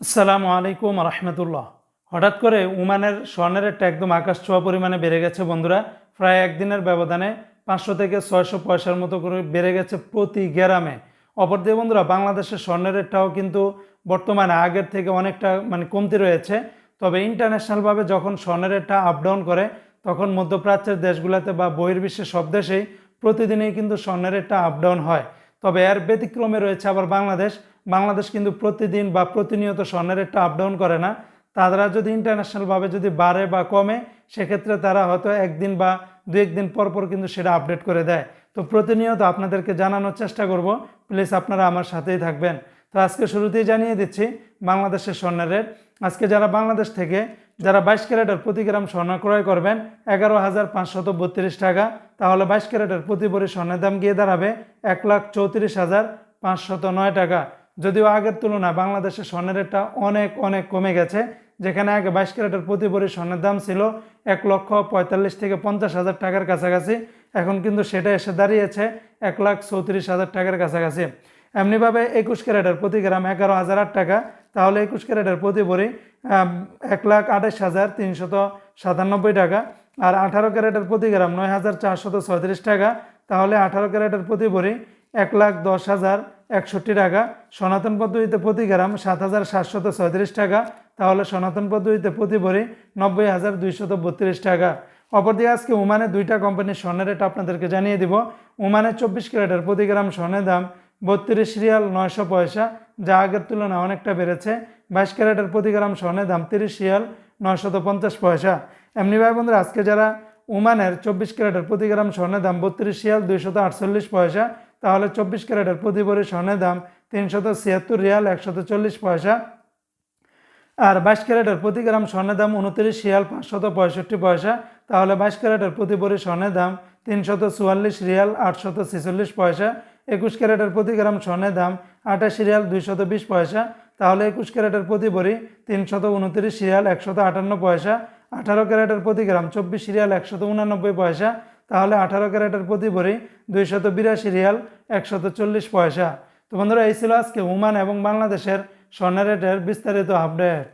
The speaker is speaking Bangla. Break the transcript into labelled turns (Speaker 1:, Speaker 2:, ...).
Speaker 1: আসসালামু আলাইকুম রহমতুল্লাহ হঠাৎ করে উমানের স্বর্ণের রেটটা একদম আকাশ ছোঁয়া পরিমাণে বেড়ে গেছে বন্ধুরা। প্রায় একদিনের ব্যবধানে পাঁচশো থেকে ছয়শো পয়সার মতো করে বেড়ে গেছে প্রতি গ্রামে। অপরদিকে বন্ধুরা, বাংলাদেশের স্বর্ণের রেটটাও কিন্তু বর্তমানে আগের থেকে অনেকটা মানে কমতি রয়েছে। তবে ইন্টারন্যাশনালভাবে যখন স্বর্ণের রেটটা আপ ডাউন করে, তখন মধ্যপ্রাচ্যের দেশগুলোতে বা বহির্বিশ্বের সব দেশেই প্রতিদিনই কিন্তু স্বর্ণের রেটটা আপ ডাউন হয়। তবে এর ব্যতিক্রমে রয়েছে আবার বাংলাদেশ। বাংলাদেশ কিন্তু প্রতিদিন বা প্রতিনিয়ত স্বর্ণের রেটটা আপ ডাউন করে না। তারা যদি ইন্টারন্যাশনালভাবে যদি বাড়ে বা কমে, সেক্ষেত্রে তারা হয়তো একদিন বা দু একদিন পর পর কিন্তু সেটা আপডেট করে দেয়। তো প্রতিনিয়ত আপনাদেরকে জানানোর চেষ্টা করব। প্লিজ আপনারা আমার সাথেই থাকবেন। তো আজকে শুরুতেই জানিয়ে দিচ্ছি বাংলাদেশের স্বর্ণের রেট। আজকে যারা বাংলাদেশ থেকে যারা বাইশ ক্যারেটের প্রতি গ্রাম স্বর্ণ ক্রয় করবেন, এগারো হাজার পাঁচশত বত্রিশ টাকা। তাহলে বাইশ ক্যারেটের প্রতি ভরি স্বর্ণের দাম গিয়ে দাঁড়াবে এক লাখ চৌত্রিশ হাজার পাঁচশত নয় টাকা। যদিও আগের তুলনায় বাংলাদেশে স্বর্ণের রেটটা অনেক অনেক কমে গেছে, যেখানে আগে বাইশ ক্যারেটের প্রতি ভরি স্বর্ণের দাম ছিল এক লক্ষ পঁয়তাল্লিশ থেকে পঞ্চাশ হাজার টাকার কাছাকাছি। এখন কিন্তু সেটা এসে দাঁড়িয়েছে এক লাখ চৌত্রিশ হাজার টাকার কাছাকাছি। এমনিভাবে একুশ ক্যারেটের প্রতি গ্রাম এগারো হাজার আট টাকা, তাহলে একুশ ক্যারেটের প্রতি ভরি এক লাখ আঠাশ হাজার তিনশত সাতানব্বই টাকা, আর আঠারো ক্যারেটের প্রতি গ্রাম নয় হাজার চারশত ছয়ত্রিশ টাকা, তাহলে আঠারো ক্যারেটের প্রতি ভরি এক লাখ দশ হাজার একষট্টি টাকা। সনাতন পদ্ধতিতে প্রতি গ্রাম সাত হাজার সাতশত ছয়ত্রিশ টাকা। তাহলে সনাতন পদ্ধতিতে প্রতি ভরি নব্বই হাজার দুইশত বত্রিশ টাকা। অপরদিকে আজকে ওমানে দুইটা কোম্পানির স্বর্ণের রেট আপনাদেরকে জানিয়ে দিব। ওমানের চব্বিশ ক্যারেটের প্রতি গ্রাম স্বর্ণের দাম বত্রিশ রিয়াল নয়শো পয়সা, যা আগের তুলনায় অনেকটা বেড়েছে। বাইশ ক্যারেটের প্রতি গ্রাম স্বর্ণের দাম তিরিশ রিয়াল নয়শত পঞ্চাশ পয়সা। এমনি ভাই বন্ধুরা, আজকে যারা ওমানের চব্বিশ ক্যারেটের প্রতি গ্রাম স্বর্ণের দাম বত্রিশ রিয়াল দুইশত আটচল্লিশ পয়সা তাহলে চব্বিশ ক্যারেটের প্রতি ভরি স্বর্ণের দাম তিনশত ছিয়াত্তর রিয়াল, একশত চল্লিশ পয়সা। আর বাইশ ক্যারেটের প্রতি গ্রাম স্বর্ণের দাম উনত্রিশ রিয়াল, পাঁচশত পঁয়ষট্টি পয়সা। তাহলে বাইশ ক্যারেটের প্রতি ভরি স্বর্ণের দাম তিনশত চুয়াল্লিশ রিয়াল, আটশত ছেচল্লিশ পয়সা। একুশ ক্যারেটের প্রতি গ্রাম স্বর্ণের দাম আঠাশ রিয়াল, দুইশত বিশ পয়সা। তাহলে একুশ ক্যারেটের প্রতি ভরি তিনশত উনত্রিশ রিয়াল, একশত আটান্ন পয়সা। আঠারো ক্যারেটের প্রতি গ্রাম চব্বিশ রিয়াল, একশত উনানব্বই পয়সা। তাহলে আঠারো ক্যারেটের প্রতি ভরি দুইশত বিরাশি রিয়াল, একশত চল্লিশ পয়সা। তো বন্ধুরা, এই ছিল আজকে উমান এবং বাংলাদেশের স্বর্ণের রেটের বিস্তারিত আপডেট